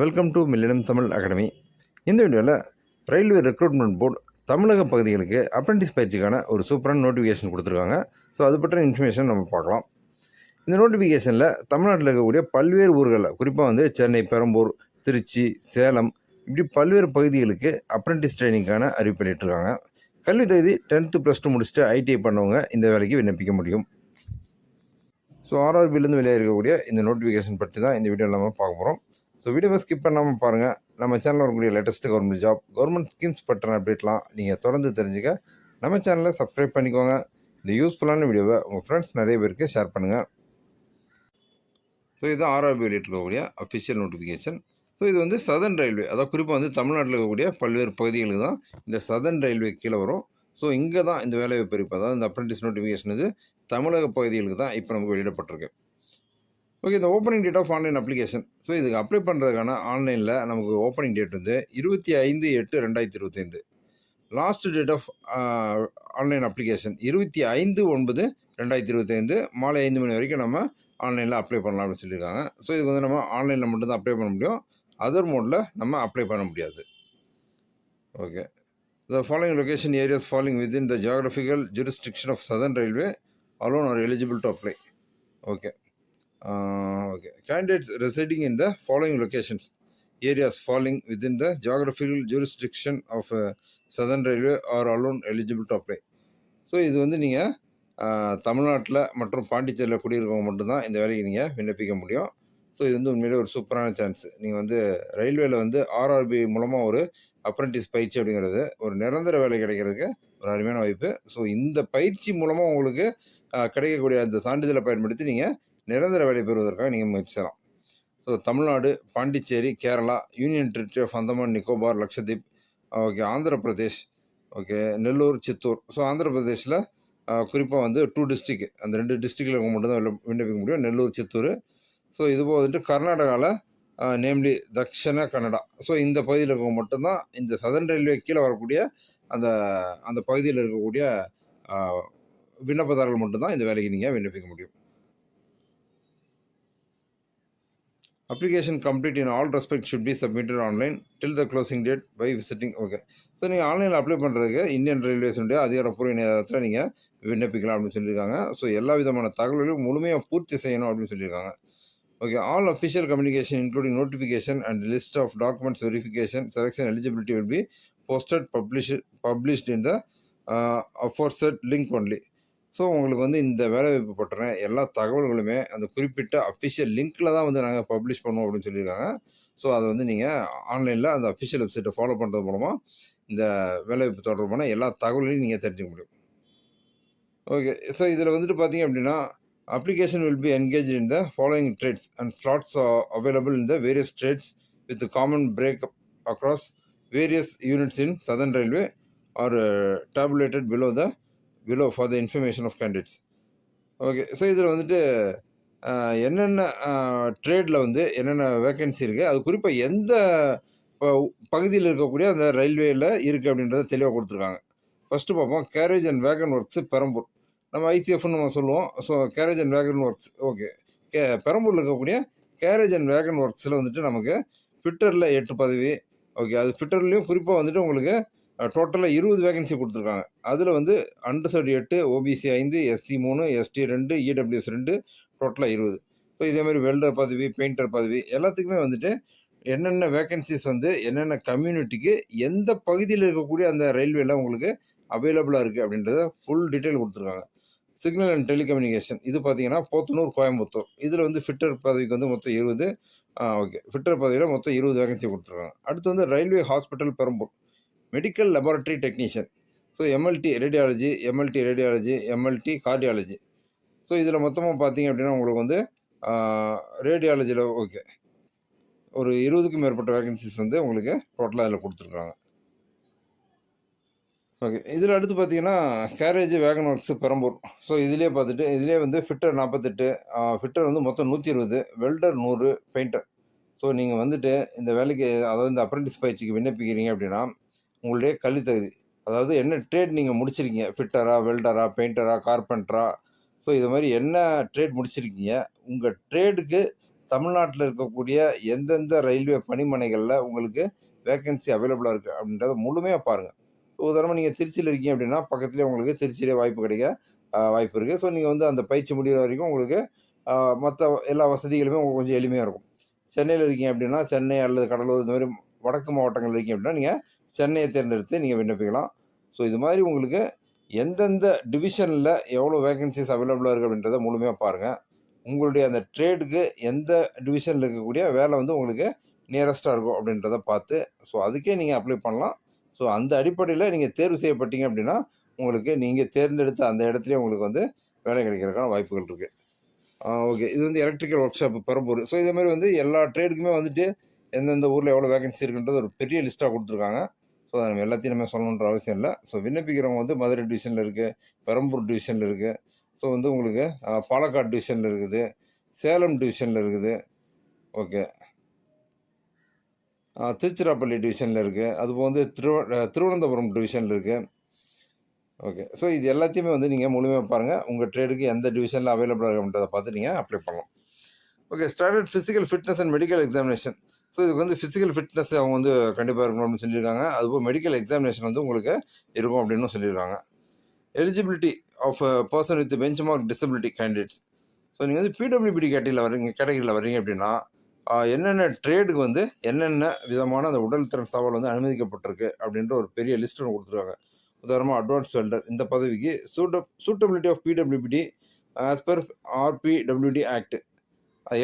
Welcome to millennium Tamil academy இந்த வீடியோவில் railway recruitment board தமிழக பகுதிகளுக்கு அப்ரெண்டிஸ் பயிற்சிக்கான ஒரு சூப்பரான நோட்டிஃபிகேஷன் கொடுத்துருக்காங்க. ஸோ அது பற்றின இன்ஃபர்மேஷன் நம்ம பார்க்கலாம். இந்த நோட்டிஃபிகேஷனில் தமிழ்நாட்டில் இருக்கக்கூடிய பல்வேறு ஊர்களில் குறிப்பாக வந்து சென்னை பெரம்பூர் திருச்சி சேலம் இப்படி பல்வேறு பகுதிகளுக்கு அப்ரெண்டிஸ் ட்ரைனிங்கான அறிவிப்பு பண்ணிகிட்ருக்காங்க கல்வி தகுதி டென்த்து ப்ளஸ் டூ முடிச்சுட்டு ஐடிஐ பண்ணவங்க இந்த வேலைக்கு விண்ணப்பிக்க முடியும். ஸோ ஆர்ஆர்பிலேருந்து வெளியே இருக்கக்கூடிய இந்த நோட்டிஃபிகேஷன் பற்றி தான் இந்த வீடியோவில் நம்ம பார்க்க போகிறோம் ஸோ வீடியோவை ஸ்கிப் பண்ணாமல் பாருங்கள் நம்ம சேனலில் வரக்கூடிய latest government job government schemes பற்றின அப்டேட்லாம் நீங்கள் தொடர்ந்து தெரிஞ்சுக்க. நம்ம சேனலை சப்ஸ்கிரைப் பண்ணிக்கோங்க. இந்த யூஸ்ஃபுல்லான வீடியோவை உங்கள் ஃப்ரெண்ட்ஸ் நிறைய பேருக்கு ஷேர் பண்ணுங்கள் ஸோ இதுதான் ஆர்ஆர்பி வெளியிட்டிருக்கக்கூடிய அஃபிஷியல் நோட்டிஃபிகேஷன் ஸோ இது வந்து சதர்ன் ரயில்வே அதாவது குறிப்பாக வந்து தமிழ்நாட்டில் இருக்கக்கூடிய பல்வேறு பகுதிகளுக்கு தான் இந்த சதர்ன் ரயில்வே கீழே வரும். ஸோ இங்கே தான் இந்த வேலைவாய்ப்பு இருப்பு அதாவது இந்த அப்ரெண்டிஸ் நோட்டிஃபிகேஷன் இது தமிழக பகுதிகளுக்கு தான் இப்போ நமக்கு வெளியிடப்பட்டிருக்கு. ஓகே இந்த opening date of online application so இதுக்கு அப்ளை பண்ணுறதுக்கான ஆன்லைனில் நமக்கு ஓப்பனிங் டேட் வந்து இருபத்தி ஐந்து எட்டு ரெண்டாயிரத்தி இருபத்தைந்து. Last date of online application இருபத்தி ஐந்து ஒன்பது ரெண்டாயிரத்தி இருபத்தைந்து. மாலை ஐந்து மணி வரைக்கும் நம்ம ஆன்லைனில் அப்ளை பண்ணலாம் அப்படின்னு சொல்லியிருக்காங்க. ஸோ இதுக்கு வந்து நம்ம ஆன்லைனில் மட்டும்தான் அப்ளை பண்ண முடியும். அதர் மோடில் நம்ம அப்ளை பண்ண முடியாது. Okay the following location areas following within the geographical jurisdiction of southern railway alone are eligible to apply okay Uh, okay candidates Candidates in the following locations areas following falling the the jurisdiction of southern railway are alone eligible to apply so இது வந்து நீங்கள் uh, தமிழ்நாட்டில் மற்றும் பாண்டிச்சேரியில் குடியிருக்கவங்க மட்டும்தான் இந்த வேலைக்கு நீங்கள் விண்ணப்பிக்க முடியும். ஸோ இது வந்து உண்மையிலே ஒரு சூப்பரான சான்ஸ் நீங்கள் வந்து ரயில்வேல வந்து ஆர்ஆர்பி மூலமாக ஒரு அப்ரெண்டிஸ் பயிற்சி அப்படிங்கிறது ஒரு நிரந்தர வேலை கிடைக்கிறதுக்கு ஒரு அருமையான வாய்ப்பு. ஸோ இந்த பயிற்சி மூலமாக உங்களுக்கு uh, கிடைக்கக்கூடிய அந்த சான்றிதழை பயன்படுத்தி நீங்கள் நிரந்தர வேலை பெறுவதற்காக நீங்கள் முயற்சி செய்யலாம் so Tamil Nadu Pondicherry Kerala union territory of Andaman Nicobar Lakshadweep okay Andhra Pradesh okay Nellore Chittoor. So Andhra பிரதேஷில் குறிப்பாக வந்து டூ டிஸ்ட்ரிக் அந்த ரெண்டு டிஸ்ட்ரிக்டில் மட்டும்தான் விண்ணப்பிக்க முடியும். நெல்லூர் சித்தூர். ஸோ இது போக வந்துட்டு கர்நாடகாவில் நேம்லி தக்ஷண கன்னடா ஸோ இந்த பகுதியில் இருக்கவங்க மட்டும்தான் இந்த சதர்ன் ரயில்வே கீழே வரக்கூடிய அந்த அந்த பகுதியில் இருக்கக்கூடிய விண்ணப்பதாரர்கள் மட்டும்தான் இந்த வேலைக்கு நீங்கள் விண்ணப்பிக்க முடியும். Application complete in all respect should be submitted online till the closing date by visiting okay so நீங்கள் ஆன்லைனில் அப்ளை பண்ணுறதுக்கு இந்தியன் ரயில்வேஸுடைய அதிகாரப்பூர்வ இணையதளத்தில் நீங்கள் விண்ணப்பிக்கலாம் அப்படின்னு சொல்லியிருக்காங்க. ஸோ எல்லா விதமான தகவல்களையும் முழுமையாக பூர்த்தி செய்யணும் அப்படின்னு சொல்லியிருக்காங்க. Okay all official communication including notification and list of documents verification selection eligibility will be posted publish published in the aforesaid link only so உங்களுக்கு வந்து இந்த வேலைவாய்ப்பு பற்றின எல்லா தகவல்களுமே அந்த குறிப்பிட்ட அஃபிஷியல் லிங்க்கில் தான் வந்து நாங்கள் பப்ளிஷ் பண்ணுவோம் அப்படின்னு சொல்லியிருக்காங்க. ஸோ அதை வந்து நீங்கள் ஆன்லைனில் அந்த அஃபிஷியல் வெப்சைட்டை ஃபாலோ பண்ணுறது மூலமாக இந்த வேலைவாய்ப்பு தொடர்பான எல்லா தகவலையும் நீங்கள் தெரிஞ்சுக்க முடியும். ஓகே ஸோ இதில் வந்துட்டு பார்த்தீங்க அப்படின்னா application will be engage in the following trades and slots available in the various trades with common break across various units in Southern Railway are tabulated below the below for the information of candidates okay so இதில் வந்துட்டு என்னென்ன ட்ரேடில் வந்து என்னென்ன vacancy இருக்குது அது குறிப்பாக எந்த பகுதியில் இருக்கக்கூடிய அந்த ரயில்வேயில் இருக்குது அப்படின்றத தெளிவாக கொடுத்துருக்காங்க. ஃபஸ்ட்டு பார்ப்போம் carriage and wagon works Perambur. நம்ம ஐசிஎஃப்னு நம்ம சொல்லுவோம் so carriage and wagon works okay K பெரம்பூரில் இருக்கக்கூடிய கேரேஜ் அண்ட் வேகன் ஒர்க்ஸில் வந்துட்டு நமக்கு ஃபிட்டரில் எட்டு பதவி ஓகே அது ஃபிட்டர்லேயும் குறிப்பாக வந்துட்டு உங்களுக்கு டோட்டலாக இருபது வேகன்சி கொடுத்துருக்காங்க. அதில் வந்து அண்டர்சர்ட் எட்டு ஓபிசி ஐந்து எஸ்சி மூணு எஸ்டி ரெண்டு இடபிள்யூஎஸ் ரெண்டு டோட்டலாக இருபது. ஸோ இதே மாதிரி வெல்டர் பதவி பெயிண்டர் பதவி எல்லாத்துக்குமே வந்துட்டு என்னென்ன வேகன்சிஸ் வந்து என்னென்ன கம்யூனிட்டிக்கு எந்த பகுதியில் இருக்கக்கூடிய அந்த ரயில்வேலாம் உங்களுக்கு அவைலபிளாக இருக்குது அப்படின்றத ஃபுல் டீட்டெயில் கொடுத்துருக்காங்க. சிக்னல் அண்ட் டெலிகம்யூனிகேஷன் இது பார்த்தீங்கன்னா போத்தனூர் கோயம்புத்தூர். இதில் வந்து ஃபிட்டர் பதவிக்கு வந்து மொத்தம் இருபது ஓகே ஃபிட்டர் பதவியில் மொத்தம் இருபது வேகன்சி கொடுத்துருக்காங்க. அடுத்து வந்து railway hospital Perambur. Medical laboratory technician so MLT radiology MLT radiology MLT cardiology so இதில் மொத்தமாக பார்த்தீங்க அப்படின்னா உங்களுக்கு வந்து ரேடியாலஜியில் ஓகே ஒரு இருபதுக்கும் மேற்பட்ட வேகன்சிஸ் வந்து உங்களுக்கு டோட்டலாக அதில் கொடுத்துருக்காங்க. ஓகே இதில் அடுத்து பார்த்தீங்கன்னா carriage wagon works Perambur. So இதிலே பார்த்துட்டு இதிலே வந்து ஃபிட்டர் நாற்பத்தெட்டு ஃபிட்டர் வந்து மொத்தம் நூற்றி இருபது வெல்டர் நூறு பெயிண்டர் ஸோ நீங்கள் வந்துட்டு இந்த வேலைக்கு அதாவது இந்த அப்ரெண்டிஸ் பயிற்சிக்கு விண்ணப்பிக்கிறீங்க அப்படின்னா உங்களுடைய கல்வி தகுதி அதாவது என்ன ட்ரேட் நீங்கள் முடிச்சிருக்கீங்க? ஃபிட்டரா வெல்டரா பெயிண்டரா கார்பெண்டரா ஸோ இது மாதிரி என்ன ட்ரேட் முடிச்சிருக்கீங்க? உங்கள் ட்ரேடுக்கு தமிழ்நாட்டில் இருக்கக்கூடிய எந்தெந்த ரயில்வே பணிமனைகளில் உங்களுக்கு வேக்கன்சி அவைலபிளாக இருக்குது அப்படின்றத முழுமையாக பாருங்கள் ஸோ உதாரணமாக நீங்கள் திருச்சியில் இருக்கீங்க அப்படின்னா பக்கத்துலேயே உங்களுக்கு திருச்சியிலே வாய்ப்பு கிடைக்க வாய்ப்பு இருக்குது ஸோ நீங்கள் வந்து அந்த பயிற்சி முடிகிற வரைக்கும் உங்களுக்கு மற்ற எல்லா வசதிகளுமே உங்களுக்கு கொஞ்சம் எளிமையாக இருக்கும். சென்னையில் இருக்கீங்க அப்படின்னா சென்னை அல்லது கடலூர் இந்த மாதிரி வடக்கு மாவட்டங்கள் இருக்கீங்க அப்படின்னா நீங்கள் சென்னையை தேர்ந்தெடுத்து நீங்கள் விண்ணப்பிக்கலாம். ஸோ இது மாதிரி உங்களுக்கு எந்தெந்த டிவிஷனில் எவ்வளோ வேகன்சிஸ் அவைலபிளாக இருக்குது அப்படின்றத முழுமையாக பாருங்கள் உங்களுடைய அந்த ட்ரேடுக்கு எந்த டிவிஷனில் இருக்கக்கூடிய வேலை வந்து உங்களுக்கு நியரஸ்ட்டாக இருக்கும் அப்படின்றத பார்த்து ஸோ அதுக்கே நீங்கள் அப்ளை பண்ணலாம். ஸோ அந்த அடிப்படையில் நீங்கள் தேர்வு செய்யப்பட்டீங்க அப்படின்னா உங்களுக்கு நீங்கள் தேர்ந்தெடுத்த அந்த இடத்துலேயே உங்களுக்கு வந்து வேலை கிடைக்கிறதுக்கான வாய்ப்புகள் இருக்குது ஓகே இது வந்து electrical workshop Perambur. So இதே மாதிரி வந்து எல்லா ட்ரேடுக்குமே வந்துட்டு எந்தெந்த ஊரில் எவ்வளோ வேகன்சி இருக்குன்றது ஒரு பெரிய லிஸ்ட்டாக கொடுத்துருக்காங்க. ஸோ அதை நம்ம எல்லாத்தையும் நம்ம சொல்லணுன்ற அவசியம் இல்லை. ஸோ விண்ணப்பிக்கிறவங்க வந்து மதுரை டிவிஷனில் இருக்குது பெரம்பூர் டிவிஷனில் இருக்குது ஸோ வந்து உங்களுக்கு பாலக்காடு டிவிஷனில் இருக்குது சேலம் டிவிஷனில் இருக்குது. ஓகே திருச்சிராப்பள்ளி டிவிஷனில் இருக்குது அதுபோல் வந்து திருவ திருவனந்தபுரம் டிவிஷனில் இருக்குது ஓகே ஸோ இது எல்லாத்தையுமே வந்து நீங்கள் முழுமையாக பாருங்கள் உங்கள் ட்ரேடுக்கு எந்த டிவிஷனில் அவைலபிளாக இருக்குன்றதை பார்த்து நீங்கள் அப்ளை பண்ணலாம். Okay standard physical fitness and medical examination so இதுக்கு வந்து ஃபிசிக்கல் ஃபிட்னஸ் அவங்க வந்து கண்டிப்பாக இருக்கணும் அப்படின்னு சொல்லியிருக்காங்க. அதுபோல் மெடிக்கல் எக்ஸாமினேஷன் வந்து உங்களுக்கு இருக்கும் அப்படின்னு சொல்லியிருக்காங்க. Eligibility of person with bench mark disability candidates so நீங்கள் வந்து பிடபிள்யூபிடி கேட்டகிரியில் வரீங்க கேட்டகிரியில் வர்றீங்க அப்படின்னா என்னென்ன ட்ரேடுக்கு வந்து என்னென்ன விதமான அந்த உடல் திறன் சவால் வந்து அனுமதிக்கப்பட்டிருக்கு அப்படின்ற ஒரு பெரிய லிஸ்ட் ஒன்று கொடுத்துருக்காங்க. உதாரணமாக அட்வான்ஸ் வெல்டர் இந்த பதவிக்கு சூட்ட suitability of PWBD as per RPwD act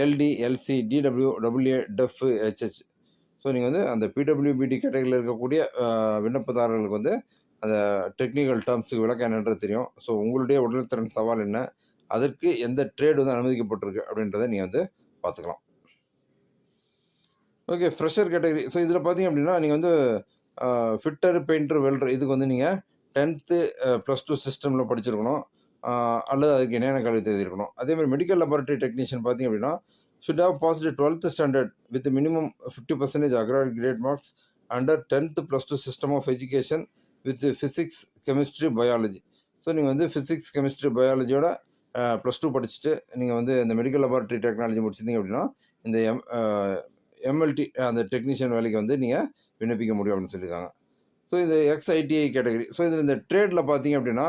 LD LC DW W deaf HH so நீங்கள் வந்து அந்த பிடபிள்யூபிடி கேட்டகரியில் இருக்கக்கூடிய விண்ணப்பதாரர்களுக்கு வந்து அந்த டெக்னிக்கல் டேர்ம்ஸுக்கு விளக்கம் என்னன்றது தெரியும். ஸோ உங்களுடைய உடல்திறன் சவால் என்ன? அதற்கு எந்த ட்ரேட் வந்து அனுமதிக்கப்பட்டிருக்கு அப்படின்றத நீங்கள் வந்து பார்த்துக்கலாம். ஓகே ஃப்ரெஷர் கேட்டகரி ஸோ இதில் பார்த்தீங்க அப்படின்னா நீங்கள் வந்து ஃபிட்டர் பெயிண்டர் வெல்டர் இதுக்கு வந்து நீங்கள் டென்த்து ப்ளஸ் டூ சிஸ்டமில் படிச்சிருக்கணும். அல்லது அதுக்கு இணையான கல்வி தெரிஞ்சிருக்கணும் அதே மாதிரி மெடிக்கல் லெபார்ட்டரி டெக்னீஷியன் பார்த்தீங்க அப்படின்னா should have positive twelfth standard with minimum fifty percentage aggregate marks under tenth plus two system of education with physics chemistry biology so நீங்கள் வந்து ஃபிசிக்ஸ் கெமிஸ்ட்ரி பயாலஜியோட ப்ளஸ் டூ படிச்சுட்டு நீங்கள் வந்து இந்த மெடிக்கல் லெபார்ட்டரி டெக்னாலஜி முடிச்சிருந்தீங்க அப்படின்னா இந்த எம் எம்எல்டி அந்த டெக்னீஷியன் வேலைக்கு வந்து நீங்கள் விண்ணப்பிக்க முடியும் அப்படின்னு சொல்லியிருக்காங்க. ஸோ இது எக்ஸ்ஐடிஐ கேட்டகரி ஸோ இதில் இந்த ட்ரேடில் பார்த்தீங்க அப்படின்னா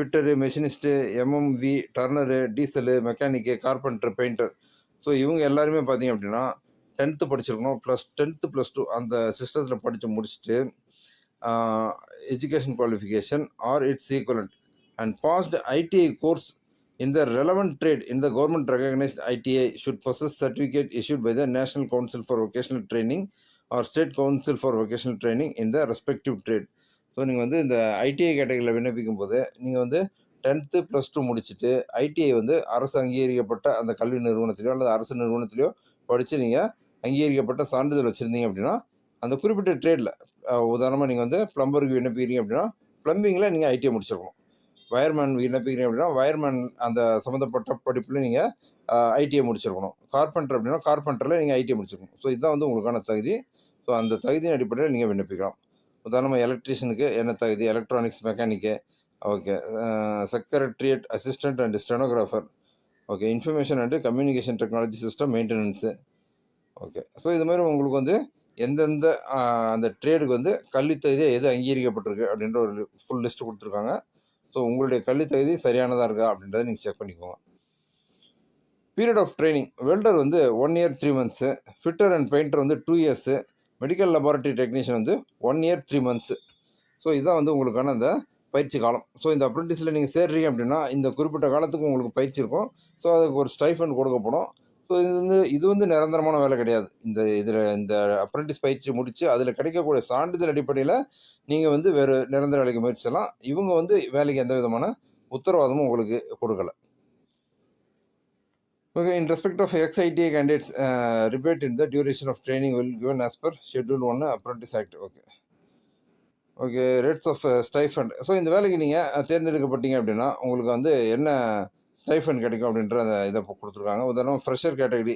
fitter machinist MMV turner diesel mechanic carpenter painter so இவங்க எல்லாருமே பார்த்தீங்க அப்படின்னா டென்த்து படிச்சிருக்கணும் ப்ளஸ் டென்த்து ப்ளஸ் டூ அந்த சிஸ்டத்தில் படித்து முடிச்சுட்டு education qualification or its equivalent and passed ITI course in the relevant trade இந்த government recognised ITI should process certificate issued by the National Council for Vocational Training or State Council for Vocational Training in the respective trade so நீங்கள் வந்து இந்த ITI கேட்டகரியில் விண்ணப்பிக்கும் போது நீங்கள் வந்து tenth plus two முடிச்சுட்டு ஐடிஐ வந்து அரசு அங்கீகரிக்கப்பட்ட அந்த கல்வி நிறுவனத்திலையோ அல்லது அரசு நிறுவனத்திலையோ படித்து நீங்கள் அங்கீகரிக்கப்பட்ட சான்றிதழ் வச்சுருந்தீங்க அப்படின்னா அந்த குறிப்பிட்ட ட்ரேடில் உதாரணமாக நீங்கள் வந்து ப்ளம்பருக்கு விண்ணப்பிக்கிறீங்க அப்படின்னா ப்ளம்பிங்கில் நீங்கள் ஐடிஐ முடிச்சிருக்கணும். வயர்மேன் விண்ணப்பிக்கிறீங்க அப்படின்னா வயர்மேன் அந்த சம்மந்தப்பட்ட படிப்பில் நீங்கள் ஐடிஐ முடிச்சிருக்கணும். கார்பெண்டர் அப்படின்னா கார்பெண்டரில் நீங்கள் ஐடிஐ முடிச்சிருக்கணும். ஸோ இதுதான் வந்து உங்களுக்கான தகுதி. ஸோ அந்த தகுதியின் அடிப்படையில் நீங்கள் விண்ணப்பிக்கலாம். உதாரணமாக எலக்ட்ரீஷியனுக்கு என்ன தகுதி electronics mechanic okay secretariat assistant and stenographer okay information and communication technology system maintenance okay so இது மாதிரி உங்களுக்கு வந்து எந்தெந்த அந்த ட்ரேடுக்கு வந்து கல்வி எது அங்கீகரிக்கப்பட்டிருக்கு அப்படின்ற ஒரு ஃபுல் லிஸ்ட் கொடுத்துருக்காங்க. ஸோ உங்களுடைய கல்வி தகுதி சரியானதாக இருக்கா அப்படின்றத நீங்கள் செக் பண்ணிக்கோங்க. பீரியட் ஆஃப் ட்ரைனிங் வெல்டர் வந்து one year three months fitter and painter வந்து two years medical laboratory technician வந்து one year three months so இதுதான் வந்து உங்களுக்கான அந்த பயிற்சி காலம். ஸோ இந்த அப்ரெண்டிஸில் நீங்கள் சேர்றீங்க அப்படின்னா இந்த குறிப்பிட்ட காலத்துக்கு உங்களுக்கு பயிற்சி இருக்கும். ஸோ அதுக்கு ஒரு ஸ்டைஃபண்ட் கொடுக்கப்படும். ஸோ இது வந்து இது வந்து நிரந்தரமான வேலை கிடையாது. இந்த இதில் இந்த அப்ரெண்டிஸ் பயிற்சி முடித்து அதில் கிடைக்கக்கூடிய சான்றிதழ் அடிப்படையில் நீங்கள் வந்து வேறு நிரந்தர வேலைக்கு முயற்சிலாம் இவங்க வந்து வேலைக்கு எந்த விதமான உத்தரவாதமும் உங்களுக்கு கொடுக்கலை. Okay in respect of ex ITI candidates rebate in the duration of training will given as per schedule ஒன்று apprentice act okay okay rates of stipend so இந்த வேலைக்கு நீங்கள் uh, தேர்ந்தெடுக்கப்பட்டீங்க அப்படின்னா உங்களுக்கு வந்து என்ன ஸ்டைஃபண்ட் கிடைக்கும் அப்படின்ற அந்த இதை கொடுத்துருக்காங்க. உதாரணம் fresher category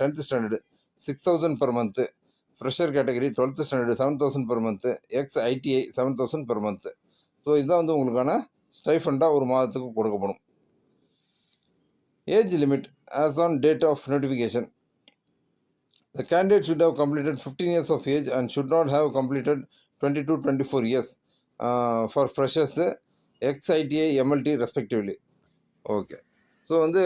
tenth standard six thousand per month fresher category twelfth standard seven thousand per month ex ITI seven thousand per month so இதுதான் வந்து உங்களுக்கான ஸ்டைஃபண்டாக ஒரு மாதத்துக்கு கொடுக்கப்படும். Age limit as on date of notification The candidate should have completed 15 years of age and should not have completed 22 24 years uh, for freshers ex ITI MLT respectively. Okay so வந்து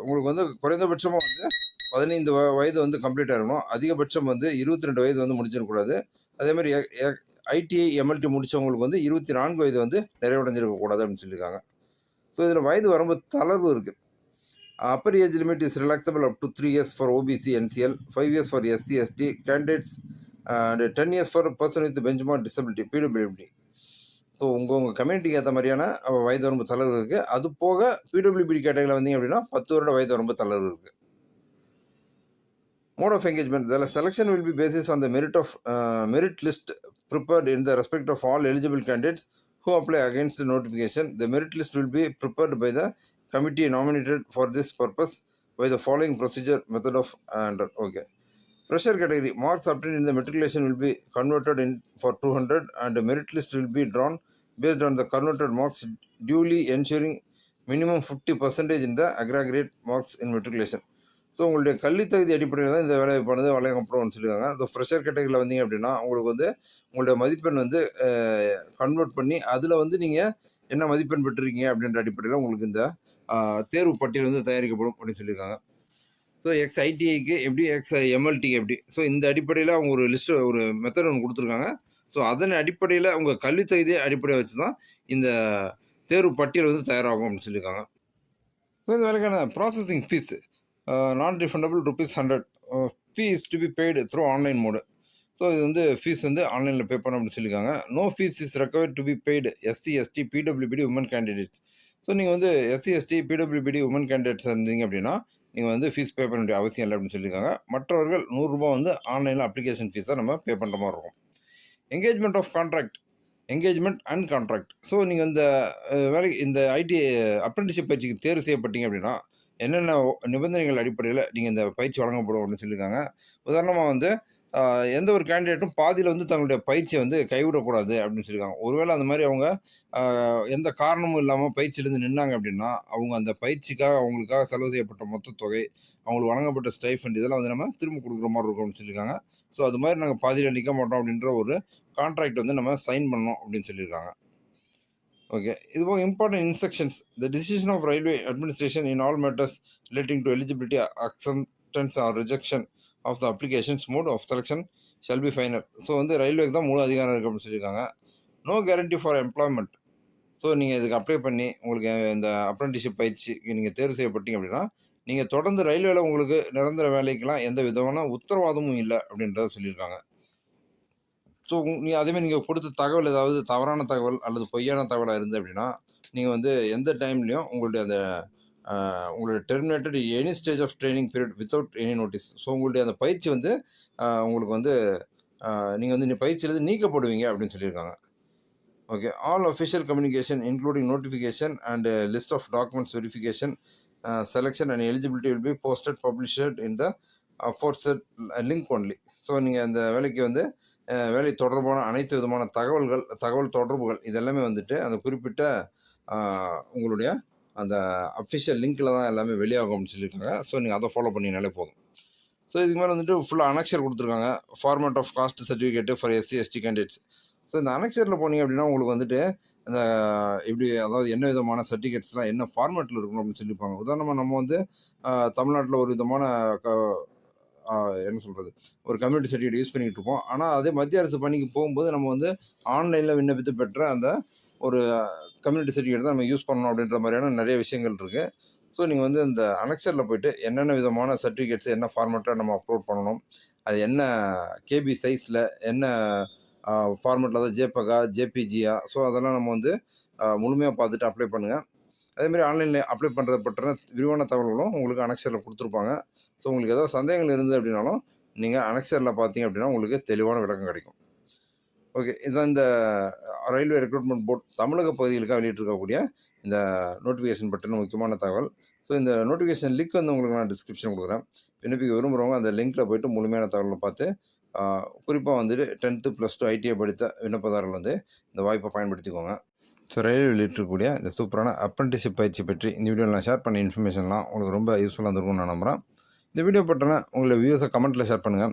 உங்களுக்கு வந்து குறைந்தபட்சமாக வந்து பதினைந்து வ வயது வந்து கம்ப்ளீட் ஆகணும் அதிகபட்சம் வந்து இருபத்தி ரெண்டு வயது வந்து முடிஞ்சிடக்கூடாது. அதேமாதிரி ஐடிஐ எம்எல்டி முடித்தவங்களுக்கு வந்து இருபத்தி நான்கு வயது வந்து நிறைவடைஞ்சிருக்கக்கூடாது அப்படின்னு சொல்லியிருக்காங்க. ஸோ இதில் வயது வரும்போது தளர்வு இருக்குது upper age limit is relaxable up to three years for OBC NCL five years for SC ST candidates and ten years for person with benchmark disability பிடபிலிட்டி so உங்கள் உங்கள் கம்யூனிட்டிக்கு ஏற்ற மாதிரியான வயது வரம்பு தளர்வு இருக்குது அது போக பிடபிள்யூபிடி கேட்டகரியில் வந்தீங்க அப்படின்னா பத்து வருட வயது வரம்பு தளர்வு இருக்குது mode of engagement the selection will be basis on the merit of uh, merit list prepared in the respect of all eligible candidates who apply against the notification. The merit list will be prepared committee nominated for this purpose by the following procedure method of and okay fresher category marks obtained in the matriculation will be converted in for 200 and the merit list will be drawn based on the converted marks duly ensuring minimum 50 percentage in the aggregate marks in matriculation so உங்களுடைய கல்வி தகுதி அடிப்படையில் தான் இந்த வேலைவாய்ப்பானது வழங்கப்படும்னு சொல்லியிருக்காங்க இந்த fresher கேட்டகரியில் வந்தீங்க அப்படின்னா உங்களுக்கு வந்து உங்களுடைய மதிப்பெண் வந்து கன்வெர்ட் பண்ணி அதில் வந்து நீங்கள் என்ன மதிப்பெண் பெற்றிருக்கீங்க அப்படின்ற அடிப்படையில் உங்களுக்கு இந்த அஹ், தேர்வு பட்டியல் வந்து தயாரிக்கப்படும் அப்படின்னு சொல்லியிருக்காங்க. ஸோ எக்ஸ் ஐடிஐக்கு எப்படி எக்ஸ் எம்எல்டிக்கு எப்படி? ஸோ இந்த அடிப்படையில் அவங்க ஒரு லிஸ்ட் ஒரு மெத்தட் ஒன்று கொடுத்துருக்காங்க. ஸோ அதன் அடிப்படையில் அவங்க கல்வி தகுதியை அடிப்படையை வச்சு தான் இந்த தேர்வு பட்டியல் வந்து தயாராகும் அப்படின்னு சொல்லியிருக்காங்க. ஸோ இந்த வேலைக்கான processing fee non refundable rupees hundred fee to be paid through online mode so இது வந்து ஃபீஸ் வந்து ஆன்லைனில் பே பண்ண அப்படின்னு சொல்லியிருக்காங்க. No fee is recover to be paid SC ST PWBD women candidates so நீங்கள் வந்து SC ST PWBD women candidates இருந்தீங்க அப்படின்னா நீங்கள் வந்து ஃபீஸ் பே பண்ண வேண்டிய அவசியம் இல்லை அப்படின்னு சொல்லியிருக்காங்க. மற்றவர்கள் நூறுரூபா வந்து ஆன்லைனில் அப்ளிகேஷன் ஃபீஸாக நம்ம பே பண்ணுற மாதிரி இருக்கும். Engagement of contract engagement and contract so நீங்கள் இந்த வேலைக்கு இந்த ஐடி அப்ரெண்டிஷிப் பயிற்சிக்கு தேர்வு செய்யப்பட்டீங்க அப்படின்னா என்னென்ன நிபந்தனைகள் அடிப்படையில் நீங்கள் இந்த பயிற்சி வழங்கப்படும் அப்படின்னு சொல்லியிருக்காங்க. உதாரணமாக வந்து எந்த ஒரு கேண்டிடேட்டும் பாதியில் வந்து தங்களுடைய பயிற்சியை வந்து கைவிடக்கூடாது அப்படின்னு சொல்லியிருக்காங்க. ஒருவேளை அந்த மாதிரி அவங்க எந்த காரணமும் இல்லாமல் பயிற்சியிலேருந்து நின்னாங்க அப்படின்னா அவங்க அந்த பயிற்சிக்காக அவங்களுக்காக செலவு செய்யப்பட்ட மொத்த தொகை அவங்களுக்கு வழங்கப்பட்ட ஸ்டைஃபண்ட் இதெல்லாம் வந்து நம்ம திரும்ப கொடுக்குற மாதிரி இருக்கும் அப்படின்னு சொல்லியிருக்காங்க. ஸோ அது மாதிரி நாங்கள் பாதியில் நிற்க மாட்டோம் அப்படின்ற ஒரு கான்ட்ராக்ட் வந்து நம்ம சைன் பண்ணோம் அப்படின்னு சொல்லியிருக்காங்க. ஓகே இது போக important instructions the decision of railway administration in all matters relating to eligibility acceptance or rejection of the applications mode of selection shall be final so வந்து ரயில்வேக்கு தான் முழு அதிகாரம் இருக்குது அப்படின்னு சொல்லியிருக்காங்க. No guarantee for employment so நீங்கள் இதுக்கு அப்ளை பண்ணி உங்களுக்கு இந்த அப்ரெண்டிஷிப் பயிற்சிக்கு நீங்கள் தேர்வு செய்யப்பட்டீங்க அப்படின்னா நீங்கள் தொடர்ந்து ரயில்வேல உங்களுக்கு நிரந்தர வேலைக்கெலாம் எந்த விதமான உத்தரவாதமும் இல்லை அப்படின்றத சொல்லியிருக்காங்க. ஸோ நீ அதேமாதிரி நீங்கள் கொடுத்த தகவல் ஏதாவது தவறான தகவல் அல்லது பொய்யான தகவலாக இருந்து அப்படின்னா நீங்கள் வந்து எந்த டைம்லையும் உங்களுடைய அந்த உங்களோட terminated any stage of training period without any notice so உங்களுடைய அந்த பயிற்சி வந்து உங்களுக்கு வந்து நீங்கள் வந்து பயிற்சியிலேருந்து பயிற்சியிலிருந்து நீக்கப்படுவீங்க அப்படின்னு சொல்லியிருக்காங்க. Okay all official communication including notification and list of documents verification selection and eligibility will be posted published in the aforesaid link only so நீங்கள் அந்த வேலைக்கு வந்து வேலை தொடர்பான அனைத்து விதமான தகவல்கள் தகவல் தொடர்புகள் இதெல்லாமே வந்துட்டு அந்த குறிப்பிட்ட உங்களுடைய அந்த அஃபிஷியல் லிங்க்கில் தான் எல்லாமே வெளியாகும் அப்படின்னு சொல்லியிருக்காங்க. ஸோ நீங்கள் அதை ஃபாலோ பண்ணினாலே போதும். ஸோ இதுக்கு மேலே வந்துட்டு ஃபுல்லாக அனக்ஷர் கொடுத்துருக்காங்க. Format of caste certificate for SC ST candidates so இந்த அனக்ஷரில் போனீங்க அப்படின்னா உங்களுக்கு வந்துட்டு இந்த இப்படி அதாவது என்ன விதமான சர்டிஃபிகேட்ஸ்லாம் என்ன ஃபார்மேட்டில் இருக்கணும் அப்படின்னு சொல்லியிருப்பாங்க. உதாரணமாக நம்ம வந்து தமிழ்நாட்டில் ஒரு விதமான க என்ன சொல்கிறது ஒரு கம்யூனிட்டி சர்டிஃபிகேட் யூஸ் பண்ணிகிட்டு இருப்போம். ஆனால் அதே மத்திய அரசு பணிக்கு போகும்போது நம்ம வந்து ஆன்லைனில் விண்ணப்பித்து பெற்ற அந்த ஒரு கம்யூனிட்டி சர்டிஃபிகேட் தான் நம்ம யூஸ் பண்ணணும் அப்படின்ற மாதிரியான நிறைய விஷயங்கள் இருக்குது ஸோ நீங்கள் வந்து இந்த அனெக்சரில் போயிட்டு என்னென்ன விதமான சர்டிஃபிகேட்ஸ் என்ன ஃபார்மேட்டில் நம்ம அப்லோட் பண்ணணும் அது என்ன கேபி சைஸில் என்ன ஃபார்மேட்டில் அதாவது ஜேபகா ஜேபிஜியா ஸோ அதெல்லாம் நம்ம வந்து முழுமையாக பார்த்துட்டு அப்ளை பண்ணுங்கள் அதேமாதிரி ஆன்லைனில் அப்ளை பண்ணுறத பற்றின விரிவான தகவல்களும் உங்களுக்கு அனெக்சரில் கொடுத்துருப்பாங்க. ஸோ உங்களுக்கு ஏதாவது சந்தேகங்கள் இருந்தது அப்படின்னாலும் நீங்கள் அனெக்சரில் பார்த்தீங்க அப்படின்னா உங்களுக்கு தெளிவான விளக்கம் கிடைக்கும். ஓகே இதுதான் இந்த ரயில்வே ரெக்ரூட்மெண்ட் போர்ட் தமிழக பகுதிகளுக்காக வெளியிட்டிருக்கக்கூடிய இந்த நோட்டிஃபிகேஷன் பற்றின முக்கியமான தகவல். ஸோ இந்த நோட்டிஃபிகேஷன் லிங்க் வந்து உங்களுக்கு நான் டிஸ்கிரிப்ஷன் கொடுக்குறேன். விண்ணப்பிக்க விரும்புகிறவங்க அந்த லிங்க்கில் போயிட்டு முழுமையான தகவலை பார்த்து குறிப்பாக வந்துட்டு டென்த்து ப்ளஸ் டூ ஐடிஐ படித்த விண்ணப்பதாரர்கள் வந்து இந்த வாய்ப்பை பயன்படுத்திக்கோங்க. ஸோ ரயில்வே வெளியிட்டிருக்கக்கூடிய இந்த சூப்பரான அப்ரெண்டிஷிப் பயிற்சி பற்றி இந்த வீடியோவில் நான் ஷேர் பண்ண இன்ஃபர்மேஷன்லாம் உங்களுக்கு ரொம்ப யூஸ்ஃபுல்லாக இருந்திருக்கும்னு நான் நம்புகிறேன் இந்த வீடியோ பற்றின உங்களை வியூஸை கமெண்ட்டில் ஷேர் பண்ணுங்கள்